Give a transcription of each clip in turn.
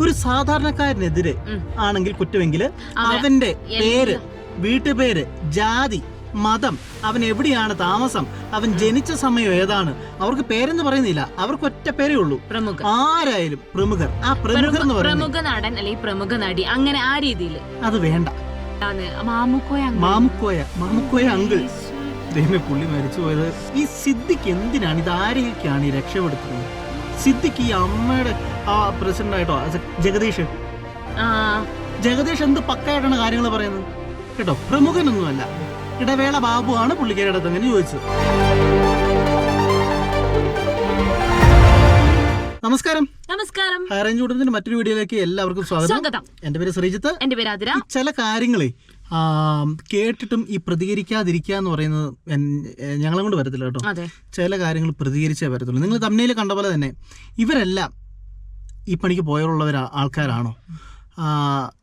ഒരു സാധാരണക്കാരനെതിരെ ആണെങ്കിൽ കുറ്റമെങ്കിൽ അവന്റെ പേര് വീട്ടുപേര് ജാതി മതം അവൻ എവിടെയാണ് താമസം അവൻ ജനിച്ച സമയം ഏതാണ് അവർക്ക് പേരെന്ന് പറയുന്നില്ല. അവർക്ക് ഒറ്റ പേരേ ഉള്ളൂ. പ്രമുഖ ആരായാലും പ്രമുഖർ. ആ പ്രമുഖർ എന്ന് പറയുന്നത് പ്രമുഖ നടൻ അല്ലെങ്കിൽ പ്രമുഖ നടി അങ്ങനെ ആ രീതിയിൽ അത് വേണ്ട. മാമുക്കോയ മാമുക്കോയ മാമുക്കോയ അങ്കിൾ. ദൈവമേ പുള്ളി മരിച്ചു പോയത്. ഈ സിദ്ധിക്ക് എന്തിനാണ്? ഇത് ആരെയൊക്കെയാണ് ഈ രക്ഷപ്പെടുത്തുന്നത്? സിദ്ധിക്ക് ഈ അമ്മയുടെ ആ പ്രസിഡന്റ് ആയിട്ടോ? ജഗദീഷ്. ജഗദീഷ് എന്ത് പക്കായിട്ടാണ് കാര്യങ്ങൾ പറയുന്നത്? കേട്ടോ പ്രമുഖനൊന്നുമല്ല. ഇടവേള ബാബു ആണ് പുള്ളിക്കാരുടെ അടുത്ത് അങ്ങനെ ചോദിച്ചത്. നമസ്കാരം. നമസ്കാരം. ഹൈറേഞ്ച് കുടുംബത്തിന്റെ മറ്റൊരു വീഡിയോയിലേക്ക് എല്ലാവർക്കും സ്വാഗതം. എന്റെ പേര് ശ്രീജിത്ത്. എന്റെ പേര് അതിര ചില കാര്യങ്ങളെ കേട്ടിട്ടും ഈ പ്രതികരിക്കാതിരിക്കുക എന്ന് പറയുന്നത് ഞങ്ങളെ കൊണ്ട് വരത്തില്ല കേട്ടോ. ചില കാര്യങ്ങൾ പ്രതികരിച്ചേ വരത്തുള്ളൂ. നിങ്ങൾ തമ്മിൽ കണ്ട പോലെ തന്നെ ഇവരെല്ലാം ഈ പണിക്ക് പോയുള്ളവർ ആൾക്കാരാണോ?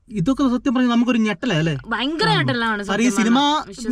ഇതൊക്കെ സത്യം പറഞ്ഞാൽ നമുക്കൊരു ഞെട്ടലല്ലേ ഭയങ്കര സാർ ഈ സിനിമ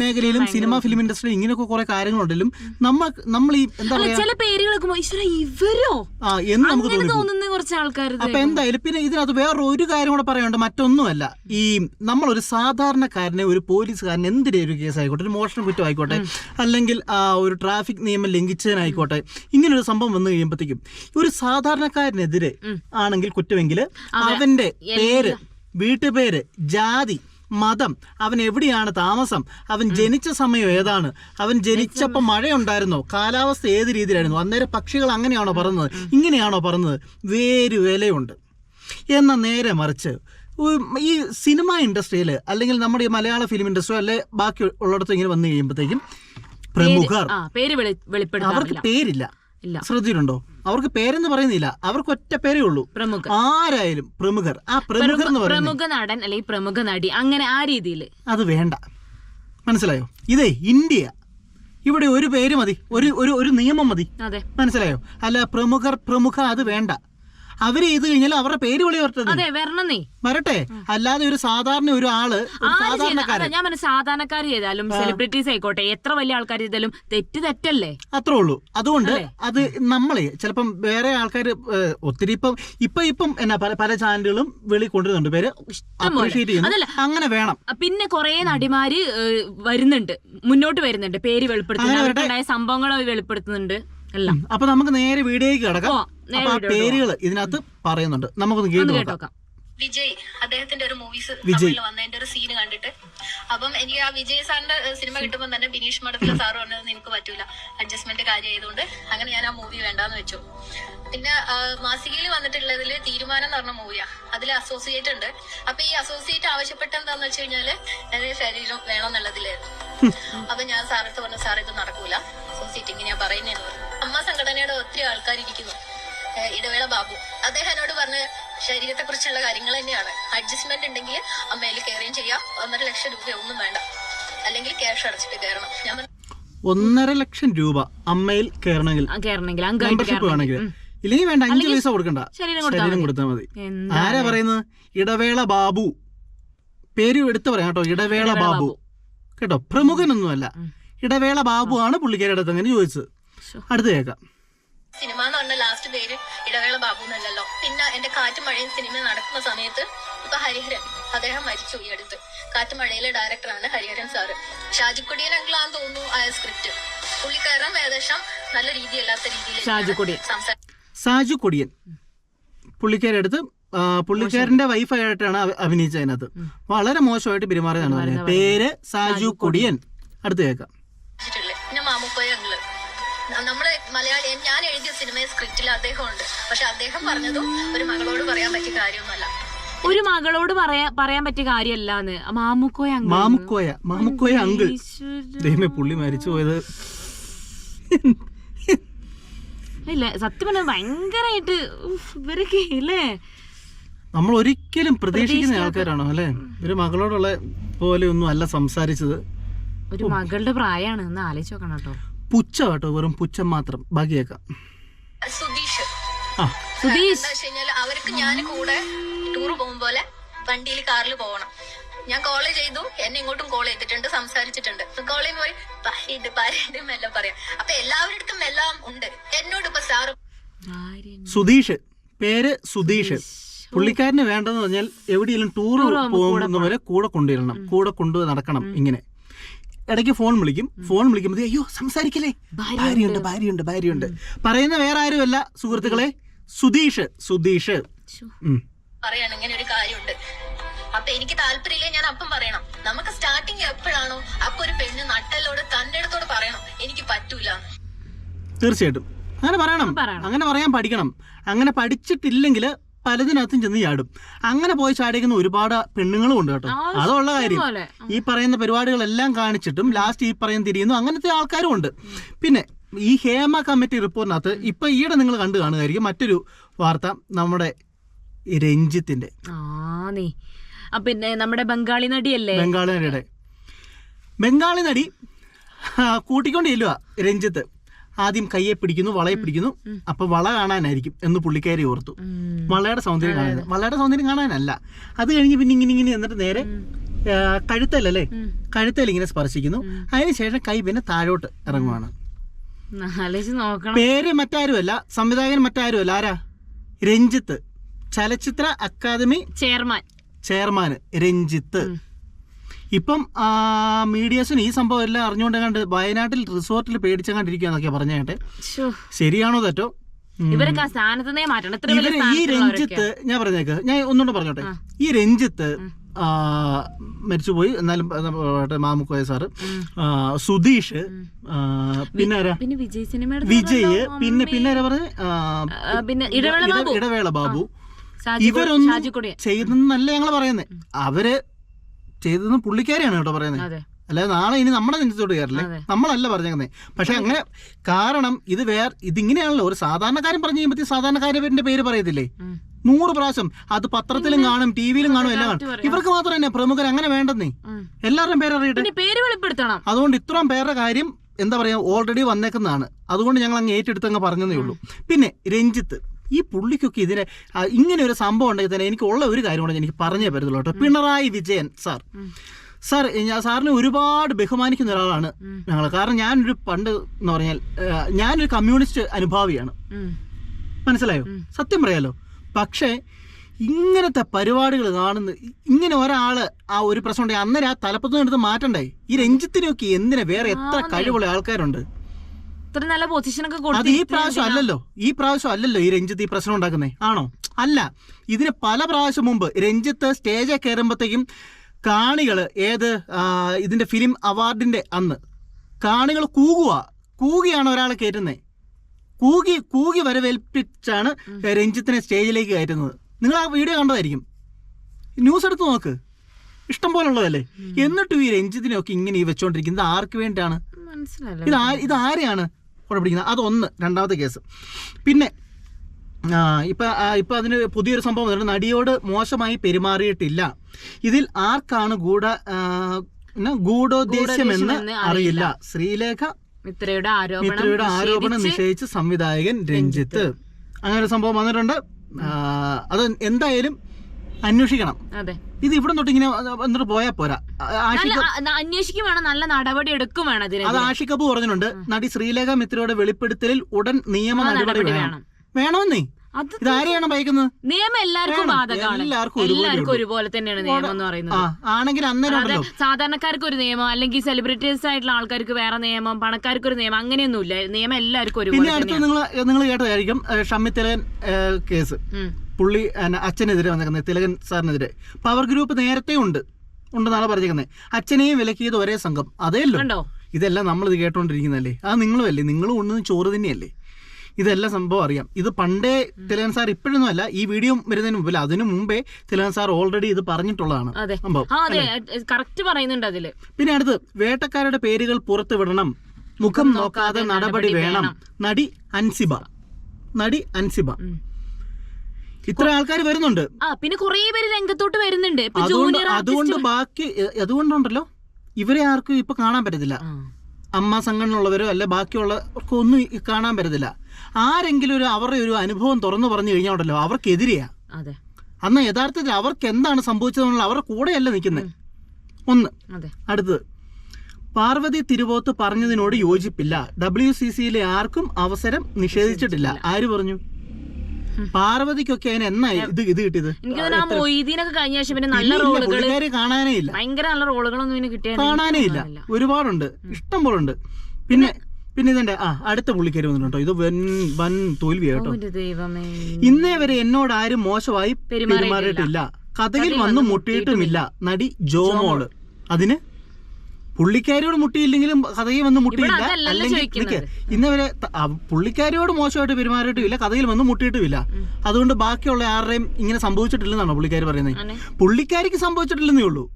മേഖലയിലും സിനിമ ഫിലിം ഇൻഡസ്ട്രിയിലും ഇങ്ങനെയൊക്കെ കുറെ കാര്യങ്ങളുണ്ടെങ്കിലും നമ്മൾ നമ്മൾ ഈ എന്താ പറയാ ചില പേരുകളൊക്കെ ഈശ്വര ഇവരോ? ആ എന്ന് നമുക്ക് തോന്നുന്ന കുറച്ച് ആൾക്കാർ അപ്പൊ എന്തായാലും പിന്നെ ഇതിനകത്ത് വേറെ ഒരു കാര്യം കൂടെ പറയാനുണ്ട് മറ്റൊന്നുമല്ല. ഈ നമ്മൾ നമ്മളൊരു സാധാരണക്കാരനെ ഒരു പോലീസുകാരൻ എന്തിനേ ഒരു കേസ് ആയിക്കോട്ടെ ഒരു മോഷണ കുറ്റം ആയിക്കോട്ടെ അല്ലെങ്കിൽ ആ, ഒരു ട്രാഫിക് നിയമം ലംഘിച്ചതിനായിക്കോട്ടെ ഇങ്ങനെ ഒരു സംഭവം വന്നു കഴിയുമ്പോഴത്തേക്കും ഒരു സാധാരണക്കാരനെതിരെ ആണെങ്കിൽ കുറ്റമെങ്കിൽ അവന്റെ പേര് വീട്ടുപേര് ജാതി മതം അവൻ എവിടെയാണ് താമസം അവൻ ജനിച്ച സമയം ഏതാണ് അവൻ ജനിച്ചപ്പോൾ മഴയുണ്ടായിരുന്നോ കാലാവസ്ഥ ഏത് രീതിയിലായിരുന്നു അന്നേരം പക്ഷികൾ അങ്ങനെയാണോ പറഞ്ഞത് ഇങ്ങനെയാണോ പറഞ്ഞത് വേരു വിലയുണ്ട്. എന്ന നേരെ മറിച്ച് ഈ സിനിമ ഇൻഡസ്ട്രിയിൽ അല്ലെങ്കിൽ നമ്മുടെ ഈ മലയാള ഫിലിം ഇൻഡസ്ട്രി അല്ലെ ബാക്കി ഉള്ളിടത്തും ഇങ്ങനെ വന്നു കഴിയുമ്പോഴത്തേക്കും പ്രമുഖർ അവർക്ക് പേരില്ല. ഇല്ല. ശ്രദ്ധിച്ചിട്ടുണ്ടോ? അവർക്ക് പേരെന്ന് പറയുന്നില്ല. അവർക്ക് ഒറ്റ പേരേ ഉള്ളൂ. പ്രമുഖ ആരായാലും പ്രമുഖർ. ആ പ്രമുഖർ എന്ന് പറയുന്നത് പ്രമുഖ നടൻ അല്ലെങ്കിൽ പ്രമുഖ നടി അങ്ങനെ ആ രീതിയിൽ അത് വേണ്ട. മനസ്സിലായോ? ഇതേ ഇന്ത്യ. ഇവിടെ ഒരു പേര് മതി. ഒരു ഒരു ഒരു നിയമം മതി. അതെ. മനസ്സിലായോ? അല്ല പ്രമുഖർ പ്രമുഖ അത് വേണ്ട. അവർ ചെയ്ത് കഴിഞ്ഞാൽ അവരുടെ പേര് വിളി വരട്ടെ അതെ വരണന്നേ വരട്ടെ. അല്ലാതെ ഒരു സാധാരണ ഒരു ആൾ ഒരു ആര് ചെയ്ത- സാധാരണക്കാരൻ. അതാ ഞാൻ പറഞ്ഞ സാധാരണക്കാർ ചെയ്താലും സെലിബ്രിറ്റീസ് ആയിക്കോട്ടെ എത്ര വലിയ ആൾക്കാർ ചെയ്താലും തെറ്റ് തെറ്റല്ലേ? അത്രേ ഉള്ളൂ. അതുകൊണ്ട് അല്ലേ? അത് നമ്മളെ ചിലപ്പം വേറെ ആൾക്കാർ ഒത്തിരി ഇപ്പം ഇപ്പൊ ഇപ്പം എന്നാ പല പല ചാനലുകളും വെളി കൊണ്ടുവരുന്നുണ്ട്. പേര്. അപ്രീഷിയേറ്റ് ചെയ്യുന്നു. അങ്ങനെ വേണം. പിന്നെ കുറെ നടിമാര് ഏഹ്, വരുന്നുണ്ട്. മുന്നോട്ട് വരുന്നുണ്ട്. പേര് വെളിപ്പെടുത്തുന്നുണ്ട് അങ്ങനെ അവർക്കുണ്ടായ സംഭവങ്ങൾ വെളിപ്പെടുത്തുന്നുണ്ട്. എല്ലാം. അപ്പൊ നമുക്ക് നേരെ വീഡിയോയ്ക്ക് കിടക്കാം. അപ്പൊ ആ പേരുകൾ ഇതിനകത്ത് പറയുന്നുണ്ട്. നമുക്കൊന്ന് കേട്ട് നോക്കാം. വിജയ് അദ്ദേഹത്തിന്റെ ഒരു മൂവീസ് വിജയ്. തമിഴിൽ വന്നതിന്റെ ഒരു സീന് കണ്ടിട്ട്. അപ്പം എനിക്ക് ആ വിജയ് സാറിന്റെ സിനിമ കിട്ടുമ്പോൾ തന്നെ ബിനീഷ് മഠത്തിലെ സാറ് പറഞ്ഞത് നിനക്ക് പറ്റൂല. അഡ്ജസ്റ്റ്മെന്റ് കാര്യം ആയതുകൊണ്ട് അങ്ങനെ ഞാൻ ആ മൂവി വേണ്ടാന്ന് വെച്ചു. പിന്നെ മാസികയിൽ വന്നിട്ടുള്ളതിൽ തീരുമാനം എന്ന് പറഞ്ഞ മൂവിയാ അതിൽ അസോസിയേറ്റ് ഉണ്ട്. അപ്പൊ ഈ അസോസിയേറ്റ് ആവശ്യപ്പെട്ട എന്താന്ന് വെച്ച് കഴിഞ്ഞാൽ എന്റെ ശരീരം വേണമെന്നുള്ളതിലായിരുന്നു. അപ്പൊ ഞാൻ സാറടുത്ത് പറഞ്ഞു സാർ ഇത് നടക്കൂല. അസോസിയേറ്റ് ഇങ്ങനെയാ പറയുന്നതെന്ന് പറഞ്ഞു. അമ്മ സംഘടനയുടെ ഒത്തിരി ആൾക്കാർ ഇരിക്കുന്നു ഇടവേള ബാബു. അദ്ദേഹം എന്നോട് പറഞ്ഞ ശരീരത്തെ കുറിച്ചുള്ള കാര്യങ്ങൾ തന്നെയാണ്. അഡ്ജസ്റ്റ്മെന്റ് ഉണ്ടെങ്കിൽ അമ്മയിൽ കയറുകയും ചെയ്യാം. ഒന്നര ലക്ഷം രൂപ ഒന്നും വേണ്ട. അല്ലെങ്കിൽ ക്യാഷ് അടച്ചിട്ട് കയറണം. ഞാൻ ഒന്നര ലക്ഷം രൂപ അമ്മയിൽ കയറണമെങ്കിൽ കയറണമെങ്കിൽ മെമ്പർഷിപ്പ് വേണമെങ്കിൽ. ഇല്ലെങ്കിൽ വേണ്ട അഞ്ച് പൈസ കൊടുക്കണ്ട. ശരീരം കൊടുത്താൽ മതി. ആരാ പറയുന്നത്? ഇടവേള ബാബു. പേര് എടുത്തു പറയാം കേട്ടോ. ഇടവേള ബാബു. കേട്ടോ പ്രമുഖനൊന്നുമല്ല. ഇടവേള ബാബു ആണ് പുള്ളിക്കാരുടെ അടുത്ത് അങ്ങനെ ചോദിച്ചത്. അടുത്ത് കേൾക്കാം. സിനിമ എന്ന് പറഞ്ഞ ലാസ്റ്റ് പേര് ഇടവേള ബാബു എന്നല്ലല്ലോ പിന്നെ എന്റെ കാറ്റും മഴയും സിനിമ നടക്കുന്ന സമയത്ത് ഇപ്പൊ ഹരിഹരൻ അദ്ദേഹം മരിച്ചു ഈ അടുത്ത്. കാറ്റുമഴയിലെ ഡയറക്ടറാണ് ഹരിഹരൻ സാറ്. ഷാജിക്കുടിയൻ അങ്കിളാന്ന് തോന്നുന്നു ആ സ്ക്രിപ്റ്റ് പുള്ളിക്കാരൻ ഏകദേശം നല്ല രീതിയല്ലാത്ത രീതിയിൽ സാജു കൊടിയൻ പുള്ളിക്കാരുടെ അടുത്ത് പുള്ളിക്കാരന്റെ വൈഫായിട്ടാണ് അഭിനയിച്ചത് അതിനകത്ത് വളരെ മോശമായിട്ട് പെരുമാറിയതാണ് പേര് സാജു കൊടിയൻ അടുത്ത് കേൾക്കാം. പിന്നെ മാമുക്കോയ അങ്കിൾ. നമ്മൾ മലയാളി ഞാൻ എഴുതിയ സിനിമയെ സ്ക്രിപ്റ്റിൽ അദ്ദേഹം ഉണ്ട് പക്ഷെ അദ്ദേഹം പറഞ്ഞതും ഒരു മകളോട് പറയാൻ പറ്റിയ കാര്യമൊന്നുമല്ല ഒരു മകളോട് പറയാ പറയാൻ പറ്റിയ കാര്യമല്ലാന്ന്. Mamukkoya uncle Mamukkoya Mamukkoya uncle. ദൈവമേ പുള്ളി മരിച്ചു പോയത് ഇല്ല സത്യം പറഞ്ഞ ഭയങ്കരായിട്ട് ഇവരൊക്കെ ഇല്ലേ? നമ്മൾ ഒരിക്കലും പ്രതീക്ഷിക്കുന്ന ആൾക്കാരാണോ അല്ലെ? ഒരു മകളോടുള്ള പോലെ ഒന്നും അല്ല സംസാരിച്ചത്. ഒരു മകളുടെ പ്രായമാണ് ഒന്ന് ആലോചിച്ച് നോക്കണം കേട്ടോ. പുച്ഛം കേട്ടോ വെറും പുച്ഛം മാത്രം. ബാക്കിയൊക്കെ സുധീഷ്. ആ. സുധീഷ്. എന്താ വെച്ച് കഴിഞ്ഞാൽ അവർക്ക് ഞാൻ കൂടെ ടൂർ പോകും പോലെ വണ്ടിയിൽ കാറിൽ പോകണം ഞാൻ കോൾ ചെയ്തു. എന്നെ ഇങ്ങോട്ടും കോൾ ചെയ്തിട്ടുണ്ട് സംസാരിച്ചിട്ടുണ്ട്. കോൾ ചെയ്യുമ്പോൾ പറയും, എല്ലാം പറയാം. അപ്പൊ എല്ലാവരുടെ എല്ലാം ഉണ്ട്. എന്നോട് ഇപ്പൊ സാറ് ആര്യൻ. സുധീഷ്. പേര് സുധീഷ്. പുള്ളിക്കാരന് വേണ്ടെന്ന് പറഞ്ഞാൽ എവിടെയെങ്കിലും ടൂർ പോകുന്നവരെ കൂടെ കൊണ്ടുവരണം. കൂടെ കൊണ്ടു നടക്കണം ഇങ്ങനെ. ഇടയ്ക്ക് ഫോൺ വിളിക്കും. ഫോൺ വിളിക്കുമ്പോൾ അയ്യോ സംസാരിക്കില്ലേ? ഭാര്യയുണ്ട്. ഭാര്യയുണ്ട് ഭാര്യയുണ്ട് പറയുന്ന വേറെ ആരുമല്ല സുഹൃത്തുക്കളെ? സുധീഷ് സുധീഷ്. പറയാണ് ഇങ്ങനെ ഒരു കാര്യമുണ്ട്. അപ്പൊ എനിക്ക് താല്പര്യമില്ല ഞാൻ അപ്പം പറയണം. നമുക്ക് സ്റ്റാർട്ടിങ് എപ്പോഴാണോ അപ്പൊ ഒരു പെണ്ണ് നട്ടലോട് തന്റെ അടുത്തോട് പറയണം. എനിക്ക് പറ്റൂല. തീർച്ചയായിട്ടും. അങ്ങനെ പറയണം. പറയണം. അങ്ങനെ പറയാൻ പഠിക്കണം. അങ്ങനെ പഠിച്ചിട്ടില്ലെങ്കിൽ പലതിനകത്തും ചെന്ന് ചാടും. അങ്ങനെ പോയി ചാടിക്കുന്ന ഒരുപാട് പെണ്ണുങ്ങളും ഉണ്ട് കേട്ടോ. അതുള്ള കാര്യം. ഈ പറയുന്ന പരിപാടികളെല്ലാം കാണിച്ചിട്ടും ലാസ്റ്റ് ഈ പറയുന്ന തിരിയുന്നു. അങ്ങനത്തെ ആൾക്കാരും ഉണ്ട്. പിന്നെ ഈ ഹേമ കമ്മിറ്റി റിപ്പോർട്ടിനകത്ത് ഇപ്പൊ ഈയിടെ നിങ്ങൾ കണ്ടു കാണുകയായിരിക്കും മറ്റൊരു വാർത്ത നമ്മുടെ രഞ്ജിത്തിന്റെ. പിന്നെ നമ്മുടെ ബംഗാളി നടിയല്ലേ? ബംഗാളി നടിയുടെ. ബംഗാളി നടി കൂട്ടിക്കൊണ്ട് ചെല്ലുക രഞ്ജിത്ത്. ആദ്യം കയ്യെ പിടിക്കുന്നു വളയെ പിടിക്കുന്നു. അപ്പൊ വള കാണാനായിരിക്കും എന്ന് പുള്ളിക്കാരി ഓർത്തു. വളയുടെ സൗന്ദര്യം കാണാൻ വളയുടെ സൗന്ദര്യം കാണാനല്ല. അത് കഴിഞ്ഞ് പിന്നെ ഇങ്ങനെ ഇങ്ങനെ എന്നിട്ട് നേരെ കഴുത്തല്ലേ കഴുത്തൽ ഇങ്ങനെ സ്പർശിക്കുന്നു. അതിനുശേഷം കൈ പിന്നെ താഴോട്ട് ഇറങ്ങുവാണ്. പേര് മറ്റാരുമല്ല സംവിധായകൻ മറ്റാരുമല്ല. ആരാ? രഞ്ജിത്ത്. ചലച്ചിത്ര അക്കാദമി ചെയർമാൻ. ചെയർമാൻ രഞ്ജിത്ത്. ഇപ്പം മീഡിയസിന് ഈ സംഭവം എല്ലാം അറിഞ്ഞുകൊണ്ട് കണ്ട് വയനാട്ടിൽ റിസോർട്ടിൽ പേടിച്ചങ്ങാണ്ടിരിക്കുകയെന്നൊക്കെ പറഞ്ഞേട്ടെ ശരിയാണോ തെറ്റോ? ഉം. ഇവരൊക്കെ ആ സ്ഥാനത്തുനിന്നേ മാറ്റണം. ഇത്ര വലിയ ഇവർ ഈ സ്ഥാനത്തുള്ളവരൊക്കെ രഞ്ജിത്ത് ഞാൻ പറഞ്ഞേക്ക് ഞാൻ ഒന്നുകൂടെ പറഞ്ഞോട്ടെ. ഈ രഞ്ജിത്ത് ആ, മരിച്ചുപോയി. എന്നാലും ആ, നമ്മുടെ മാമുക്കോയ സാറ്. ആ, സുധീഷ് ആ, പിന്നെ ആരാ? പിന്നെ വിജയ് സിനിമയുടെ വിജയ് പിന്നെ പിന്നെ ആരാ പറഞ്ഞ? പിന്നെ ഇടവേള ബാബു. ഇടവേള ബാബു. ഷാജി ഇവരൊന്നും ഷാജി കൊടിയൻ ചെയ്തെന്നല്ല ഞങ്ങൾ പറയുന്നത് അവർ ചെയ്തെന്ന് പുള്ളിക്കാരിയാണ് കേട്ടോ പറയുന്നത് അല്ലാതെ നാളെ ഇനി നമ്മുടെ നെഞ്ചത്തോട് കയറില്ലേ. നമ്മളല്ല പറഞ്ഞേക്കുന്നത് പക്ഷെ അങ്ങനെ കാരണം ഇത് വേറെ ഇതിങ്ങനെയാണല്ലോ. ഒരു സാധാരണക്കാരൻ പറഞ്ഞു കഴിയുമ്പോൾ സാധാരണക്കാരന്റെ പേര് പറയത്തില്ലേ. നൂറ് പ്രാവശ്യം അത് പത്രത്തിലും കാണും ടി വിയിലും കാണും എല്ലാം കാണും. ഇവർക്ക് മാത്രം തന്നെ പ്രമുഖർ അങ്ങനെ വേണ്ടെന്നേ. എല്ലാവരുടെയും പേരറിയിട്ട് പേര് വെളിപ്പെടുത്തണം. അതുകൊണ്ട് ഇത്രയും പേരുടെ കാര്യം എന്താ പറയാ ഓൾറെഡി വന്നേക്കുന്നതാണ്. അതുകൊണ്ട് ഞങ്ങൾ അങ്ങ് ഏറ്റെടുത്തങ്ങ് പറഞ്ഞതേ ഉള്ളൂ. പിന്നെ രഞ്ജിത്ത്. ഈ പുള്ളിക്കൊക്കെ ഇതിനെ ഇങ്ങനെ ഒരു സംഭവം ഉണ്ടെങ്കിൽ തന്നെ എനിക്ക് ഉള്ള ഒരു കാര്യം ഉണ്ടെങ്കിൽ എനിക്ക് പറഞ്ഞേ പറ്റത്തുള്ളൂ കേട്ടോ. പിണറായി വിജയൻ സാർ. സാർ ഞാൻ സാറിനെ ഒരുപാട് ബഹുമാനിക്കുന്ന ഒരാളാണ് ഞങ്ങൾ കാരണം ഞാനൊരു പണ്ട് എന്ന് പറഞ്ഞാൽ ഞാനൊരു കമ്മ്യൂണിസ്റ്റ് അനുഭാവിയാണ്. മനസ്സിലായോ? സത്യം പറയാലോ. പക്ഷേ ഇങ്ങനത്തെ പരിപാടികൾ കാണുന്ന ഇങ്ങനെ ഒരാൾ ആ ഒരു പ്രശ്നം ഉണ്ടെങ്കിൽ അന്നേരം ആ തലപ്പത്തുനിന്ന് എടുത്ത് മാറ്റണ്ടേ? ഈ രഞ്ജിത്തിനൊക്കെ എന്തിനാ? വേറെ എത്ര കഴിവുള്ള ആൾക്കാരുണ്ട്? ഇത്ര നല്ല പൊസിഷനൊക്കെ അത് കൊടുത്ത് ഈ പ്രാവശ്യം അല്ലല്ലോ. ഈ പ്രാവശ്യം അല്ലല്ലോ ഈ രഞ്ജിത്ത് ഈ പ്രശ്നം ഉണ്ടാക്കുന്നേ. ആണോ? അല്ല. ഇതിന് പല പ്രാവശ്യം മുമ്പ് രഞ്ജിത്ത് സ്റ്റേജിൽ കയറുമ്പോഴത്തേക്കും കാണികൾ ഏത് ആ, ഇതിന്റെ ഫിലിം അവാർഡിന്റെ അന്ന് കാണികൾ കൂകുക കൂകിയാണ് ഒരാളെ കയറ്റുന്നത് കൂകി കൂകി വരവേൽപ്പിച്ചാണ് രഞ്ജിത്തിനെ സ്റ്റേജിലേക്ക് കയറ്റുന്നത്. നിങ്ങൾ ആ വീഡിയോ കണ്ടതായിരിക്കും. ന്യൂസ് എടുത്ത് നോക്ക്. ഇഷ്ടം പോലെ ഉള്ളതല്ലേ എന്നിട്ടും ഈ രഞ്ജിത്തിനെയൊക്കെ ഇങ്ങനെ ഈ വെച്ചോണ്ടിരിക്കുന്നത് ആർക്ക് വേണ്ടിയാണ്? ഇത് ആ ഇത് ആരെയാണ്? കുഴപ്പിടിക്കുന്നത് അതൊന്ന് രണ്ടാമത്തെ കേസ്. പിന്നെ ഇപ്പം ഇപ്പം അതിന് പുതിയൊരു സംഭവം വന്നിട്ടുണ്ട്. നടിയോട് മോശമായി പെരുമാറിയിട്ടില്ല. ഇതിൽ ആർക്കാണ് ഗൂഢ ഗൂഢോദ്ദേശ്യമെന്ന് അറിയില്ല. ശ്രീലേഖ മിത്രയുടെ ആരോപണം നിശ്ചയിച്ച് സംവിധായകൻ രഞ്ജിത്ത്. അങ്ങനെ ഒരു സംഭവം വന്നിട്ടുണ്ട്. അത് എന്തായാലും അന്വേഷിക്കണം. അതെ. ഇത് ഇവിടെ തൊട്ട് ഇങ്ങനെ എന്നിട്ട് പോയാ പോരാ. അന്വേഷിക്കുവാണ് നല്ല അന്വേഷിക്കും വേണം. നല്ല നടപടി എടുക്കും വേണം അത് ആഷിക്കപ്പ് കപൂർ പറഞ്ഞിട്ടുണ്ട്. നടി ശ്രീലേഖ മിത്രയുടെ വെളിപ്പെടുത്തലിൽ ഉടൻ നിയമ നടപടി വേണം. വേണം. വേണമെന്നേ? ഇതാരെയാണ് ഭയക്കുന്നത്? നിയമം എല്ലാവർക്കും. ബാധകമാണ്. എല്ലാവർക്കും ഒരുപോലെ എല്ലാവർക്കും ഒരുപോലെ തന്നെയാണ് നിയമം എന്ന് പറയുന്നത്. ആണെങ്കിൽ അന്നേരം സാധാരണക്കാർക്ക് ഒരു നിയമം അല്ലെങ്കിൽ സെലിബ്രിറ്റീസ് ആയിട്ടുള്ള ആൾക്കാർക്ക് വേറെ നിയമം പണക്കാർക്ക് ഒരു നിയമം അങ്ങനെയൊന്നുമില്ല. നിയമം എല്ലാവർക്കും ഒരുപോലെ നിങ്ങൾ നിങ്ങൾ കേട്ടതായിരിക്കും ഏഹ്, ഷമ്മി തിലകൻ ഏഹ്, കേസ്. പുള്ളി അച്ഛനെതിരെ വന്നേക്കുന്നത് തിലകൻ സാറിനെതിരെ. പവർ ഗ്രൂപ്പ് നേരത്തെ ഉണ്ട്. ഉണ്ടെന്നാണ് പറഞ്ഞേക്കുന്നത് അച്ഛനെയും വിലക്കിയത് ഒരേ സംഘം. അതേല്ലോ ഇതെല്ലാം നമ്മൾ ഇത് കേട്ടോണ്ടിരിക്കുന്നല്ലേ അത് നിങ്ങളും അല്ലേ? നിങ്ങളും ഉണ്ടെന്ന് ചോറ് തന്നെയല്ലേ? ഇതെല്ലാം സംഭവം അറിയാം. ഇത് പണ്ടേ തിലകൻ സാർ ഇപ്പോഴൊന്നും അല്ല ഈ വീഡിയോ വരുന്നതിന് മുമ്പിൽ അതിനു മുമ്പേ തിലകൻ സാർ ഓൾറെഡി ഇത് പറഞ്ഞിട്ടുള്ളതാണ്. കറക്റ്റ് പറയുന്നുണ്ട് അതിൽ. പിന്നെ അടുത്ത് വേട്ടക്കാരുടെ പേരുകൾ പുറത്തു വിടണം. മുഖം നോക്കാതെ നടപടി വേണം. നടി അൻസിബ. നടി അൻസിബ. ഇത്ര ആൾക്കാർ വരുന്നുണ്ട്. ആ പിന്നെ കുറേ പേര് രംഗത്തോട്ട് വരുന്നുണ്ട്. ഇപ്പൊ അതുകൊണ്ട് ജൂനിയർ അതുകൊണ്ട് ബാക്കി എ- അതുകൊണ്ടുണ്ടല്ലോ. ഇവരെ ആർക്കും ഇപ്പൊ കാണാൻ പറ്റത്തില്ല. അമ്മ സംഘടനയുള്ളവരോ അല്ലെ ബാക്കിയുള്ളവർക്കോ ഒന്നും ഈ കാണാൻ പറ്റത്തില്ല. ആരെങ്കിലും ഒരു അവരുടെ ഒരു അനുഭവം തുറന്നു പറഞ്ഞു കഴിഞ്ഞാൽ ഉണ്ടല്ലോ അവർക്കെതിരെയാ. അതെ. അന്ന് യഥാർത്ഥത്തിൽ അവർക്ക് എന്താണ് സംഭവിച്ചതെന്നുള്ള അവരുടെ കൂടെയല്ല നിൽക്കുന്നത് ഒന്ന് അതെ. അടുത്തത് പാർവതി തിരുവോത്ത് പറഞ്ഞതിനോട് യോജിപ്പില്ല. ഡബ്ല്യു സി സിയിലെ ആർക്കും അവസരം നിഷേധിച്ചിട്ടില്ല. ആര് പറഞ്ഞു? പാർവതിക്കൊക്കെ അതിന് എന്നാ ഇത് ഇത് കിട്ടിയത്? എനിക്ക് ആ മൊയ്തീനൊക്കെ കഴിഞ്ഞ ശേഷം പിന്നെ നല്ല റോളുകൾ കാണാനേ ഇല്ല. ഭയങ്കര നല്ല റോളുകളൊന്നും പിന്നെ കിട്ടിയ കാണാനേ ഇല്ല. ഒരുപാടുണ്ട്. ഇഷ്ടം പോലെ ഉണ്ട് പിന്നെ? പിന്നെ ഇതിന്റെ ആ അടുത്ത പുള്ളിക്കാരി വന്നിട്ടുണ്ടോ ഇത് വൻ വൻ തോൽവിയാ കേട്ടോ. ഇന്നേ വരെ എന്നോട് ആരും മോശമായി. പെരുമാറിയിട്ടില്ല. കഥയിൽ വന്ന് മുട്ടിയിട്ടുമില്ല. നടി ജോമോൾ. അതിന് പുള്ളിക്കാരിയോട് മുട്ടിയില്ലെങ്കിലും കഥയിൽ വന്ന് മുട്ടിയില്ല. അല്ലെങ്കിൽ ചോദിക്കുന്നത്. നിക്ക്, ഇന്നേ വരെ ത- ആ, പുള്ളിക്കാരിയോട് മോശമായിട്ട് പെരുമാറിയിട്ടുമില്ല കഥയിൽ വന്ന് മുട്ടിയിട്ടുമില്ല. അതുകൊണ്ട് ബാക്കിയുള്ള ആരുടെയും ഇങ്ങനെ സംഭവിച്ചിട്ടില്ലെന്നാണോ പുള്ളിക്കാരി പറയുന്നത്. പുള്ളിക്കാരിക്ക് സംഭവിച്ചിട്ടില്ലെന്നേ ഉള്ളൂ.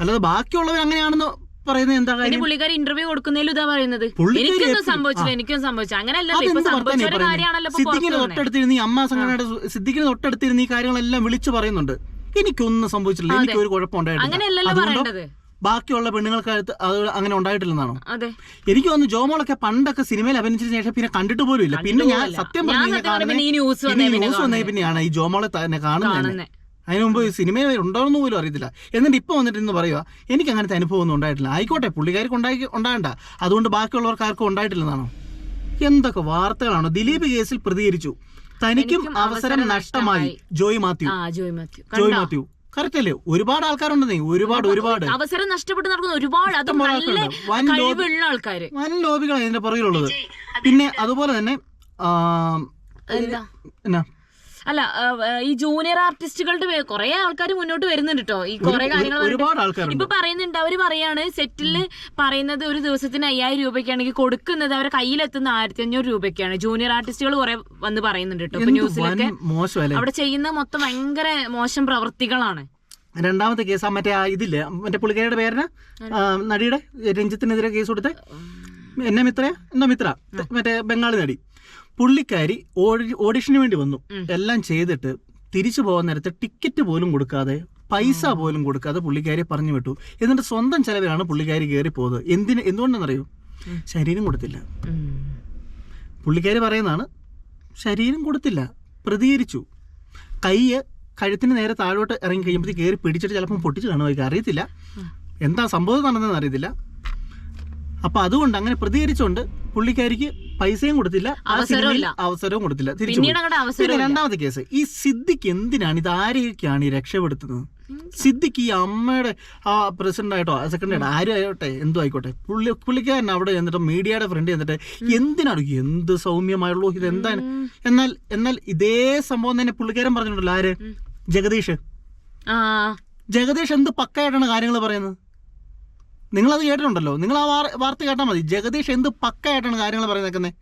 അല്ലാതെ ബാക്കിയുള്ളവർ അങ്ങനെയാണെന്ന് പറയുന്നത് എന്താ കാര്യം? പുള്ളിക്കാരി ഇന്റർവ്യൂ കൊടുക്കുന്നതിലും ഇതാ പറയുന്നത്. എനിക്കൊന്നും സംഭവിച്ചില്ല. എനിക്കൊന്നും സിദ്ദിഖിന്. തൊട്ടടുത്തിരുന്ന് ഈ അമ്മ സംഘടനയുടെ സിദ്ദിഖിന് തൊട്ടടുത്തിരുന്ന് ഈ കാര്യങ്ങളെല്ലാം വിളിച്ചു പറയുന്നുണ്ട്. എനിക്കൊന്നും സംഭവിച്ചില്ല എനിക്ക് ഒരു കുഴപ്പം ഉണ്ടായിട്ടില്ല അങ്ങനെയല്ലല്ലോ പറയേണ്ടത്. ബാക്കിയുള്ള പെണ്ണുങ്ങൾക്ക് അത് അങ്ങനെ ഉണ്ടായിട്ടില്ലെന്നാണോ? അതെ. എനിക്ക് തോന്നുന്നു ജോമോളൊക്കെ പണ്ടൊക്കെ സിനിമയിൽ അഭിനയിച്ചതിന് ശേഷം പിന്നെ കണ്ടിട്ട് പോലും ഇല്ല പിന്നെ ഞാൻ. സത്യം പറഞ്ഞു ഈ ന്യൂസ് വന്നേ പിന്നെയാണ് ഈ ജോമോളെ തന്നെ കാണുന്നത് അതിന് മുമ്പ് ഈ സിനിമയിൽ ഉണ്ടോയെന്ന് പോലും അറിയത്തില്ല. എന്നിട്ട് ഇപ്പൊ വന്നിട്ട് ഇന്ന് പറയുക എനിക്ക് അങ്ങനത്തെ അനുഭവം ഒന്നും ഉണ്ടായിട്ടില്ല. ആയിക്കോട്ടെ പുള്ളിക്കാർക്ക് ഉണ്ടായി ഉണ്ടാകണ്ട. അതുകൊണ്ട് ബാക്കിയുള്ളവർക്ക് ആർക്കും ഉണ്ടായിട്ടില്ലെന്നാണോ? എന്തൊക്കെ വാർത്തകളാണോ? ദിലീപ് കേസിൽ പ്രതികരിച്ചു. തനിക്കും അവസരം നഷ്ടമായി. ജോയ് മാത്യു. ജോയ് മാത്യു. ജോയ് കണ്ടോ? മാത്യു. കറക്റ്റ് അല്ലേ ഒരുപാട് ആൾക്കാരുണ്ടെന്നേ. ഒരുപാട് ഒരുപാട്. അവസരം നഷ്ടപ്പെട്ട് നടക്കുന്ന ഒരുപാട് അത് നല്ല. വൻ ലോബി- കഴിവുള്ള ആൾക്കാര്. വൻ ലോബികളാണ് ഇതിന്റെ പുറകിലുള്ളത്. പിന്നെ അതുപോലെ തന്നെ എന്നാ? അല്ല ഈ ജൂനിയർ ആർട്ടിസ്റ്റുകളുടെ കുറെ ആൾക്കാർ മുന്നോട്ട് വരുന്നുണ്ട് കേട്ടോ ഈ കുറെ കാര്യങ്ങൾ ഇപ്പൊ പറയുന്നുണ്ട് അവർ പറയാണ് സെറ്റിൽ പറയുന്നത് ഒരു ദിവസത്തിന് അയ്യായിരം രൂപയ്ക്കാണെങ്കിൽ കൊടുക്കുന്നത് അവരെ കയ്യിലെത്തുന്ന ആയിരത്തി അഞ്ഞൂറ് രൂപയ്ക്കാണ്. ജൂനിയർ ആർട്ടിസ്റ്റുകൾ കുറെ വന്ന് പറയുന്നുണ്ട് കേട്ടോ ന്യൂസിലൊക്കെ മോശമല്ലേ? അവിടെ ചെയ്യുന്ന മൊത്തം ഭയങ്കര മോശം പ്രവൃത്തികളാണ് രണ്ടാമത്തെ കേസ് മറ്റേ ഇതില്ലേ മറ്റേ പുള്ളിക്കാരിയുടെ പേരിന് നടിയുടെ രഞ്ജിത്തിനെതിരെ കേസ് കൊടുത്ത്? എന്നെ മിത്ര? എന്താ മിത്ര? മറ്റേ ബംഗാളി നടി. പുള്ളിക്കാരി ഓഡിഷന് വേണ്ടി വന്നു. എല്ലാം ചെയ്തിട്ട് തിരിച്ചു പോകാൻ നേരത്തെ ടിക്കറ്റ് പോലും കൊടുക്കാതെ പൈസ പോലും കൊടുക്കാതെ പുള്ളിക്കാരി പറഞ്ഞു വിട്ടു. എന്നിട്ട് സ്വന്തം ചെലവിലാണ് പുള്ളിക്കാരി കയറി പോയത്. എന്തിന് എന്തുകൊണ്ടെന്നറിയോ. ശരീരം കൊടുത്തില്ല. പുള്ളിക്കാരി പറയുന്നതാണ് ശരീരം കൊടുത്തില്ല പ്രതികരിച്ചു. കൈ കഴുത്തിന് നേരെ താഴോട്ട് ഇറങ്ങി കഴിയുമ്പോഴത്തേക്ക് കയറി പിടിച്ചിട്ട് ചിലപ്പം പൊട്ടിച്ച് കാണുമായിരിക്കും. അറിയത്തില്ല. എന്താ സംഭവം നടന്നതെന്ന് അറിയത്തില്ല അപ്പൊ അതുകൊണ്ട് അങ്ങനെ പ്രതികരിച്ചുകൊണ്ട് പുള്ളിക്കാരിക്ക് പൈസയും കൊടുത്തില്ല ആ അവസരവും സിനിമയിൽ അവസരവും കൊടുത്തില്ല. തിരിച്ചു പോയി. പിന്നെ രണ്ടാമത്തെ കേസ്. ഈ സിദ്ദിഖ് എന്തിനാണ് ഇത് ആരെയൊക്കെയാണ് ഈ രക്ഷപ്പെടുത്തുന്നത്? സിദ്ദിഖ് ഈ അമ്മയുടെ ആ പ്രസിഡന്റ് ആയിട്ടോ സെക്രട്ടറി ആയിട്ടോ ആരും ആയിക്കോട്ടെ എന്തോ ആയിക്കോട്ടെ. പുള്ളി പുള്ളിക്കാരൻ അവിടെ എന്നിട്ട് മീഡിയയുടെ ഫ്രണ്ട് എന്നിട്ട് എന്തിനാണ് എന്ത് സൗമ്യമായുള്ളൂ? ഇത് എന്താണ് എന്നാൽ എന്നാൽ ഇതേ സംഭവം തന്നെ പുള്ളിക്കാരൻ പറഞ്ഞിട്ടുണ്ടല്ലോ. ആര്? ജഗദീഷ്. ആ. ജഗദീഷ് എന്ത് പക്കയായിട്ടാണ് കാര്യങ്ങൾ പറയുന്നത്? നിങ്ങളത് കേട്ടിട്ടുണ്ടല്ലോ. നിങ്ങൾ ആ വാർത്ത കേട്ടാൽ മതി. ജഗദീഷ് എന്ത് പക്കയായിട്ടാണ് കാര്യങ്ങൾ പറയുന്നേക്കുന്നത്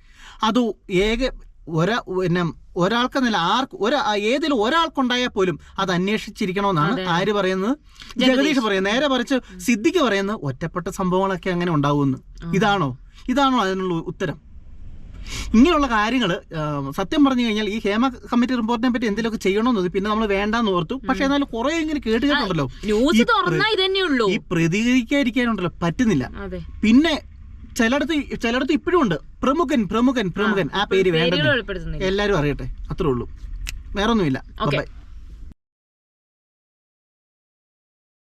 അത് ഏക ഒരാ പിന്നെ ഒരാൾക്കെന്നല്ല ആർക്ക് ഒരാ ഏതിലും ഒരാൾക്കുണ്ടായാൽ പോലും അത് അന്വേഷിച്ചിരിക്കണമെന്നാണ്. ആര് പറയുന്നത്? ജഗദീഷ്. പറയുന്നത്. നേരെ പറിച്ച് സിദ്ദിഖ് പറയുന്നത് ഒറ്റപ്പെട്ട സംഭവങ്ങളൊക്കെ അങ്ങനെ ഉണ്ടാവുമെന്ന് ഇതാണോ? ഇതാണോ അതിനുള്ള ഉത്തരം? ഇങ്ങനെയുള്ള കാര്യങ്ങൾ സത്യം പറഞ്ഞു കഴിഞ്ഞാൽ ഈ ഹേമ കമ്മിറ്റി റിപ്പോർട്ടിനെ പറ്റി എന്തെങ്കിലുമൊക്കെ ചെയ്യണമെന്നത് പിന്നെ നമ്മൾ വേണ്ടാന്ന് ഓർത്തു. പക്ഷെ എന്നാലും കുറെ ഇങ്ങനെ കേട്ട് കേട്ടുണ്ടല്ലോ ഈ പ്രതികരിക്കാതിരിക്കാനുണ്ടല്ലോ പറ്റുന്നില്ല. പിന്നെ ചിലടത്ത് ചിലടത്ത് ഇപ്പോഴും ഉണ്ട്. പ്രമുഖൻ പ്രമുഖൻ പ്രമുഖൻ. ആ പേര് വേണ്ട എല്ലാവരും എല്ലാരും അറിയട്ടെ. അത്രേ ഉള്ളൂ. വേറൊന്നുമില്ല.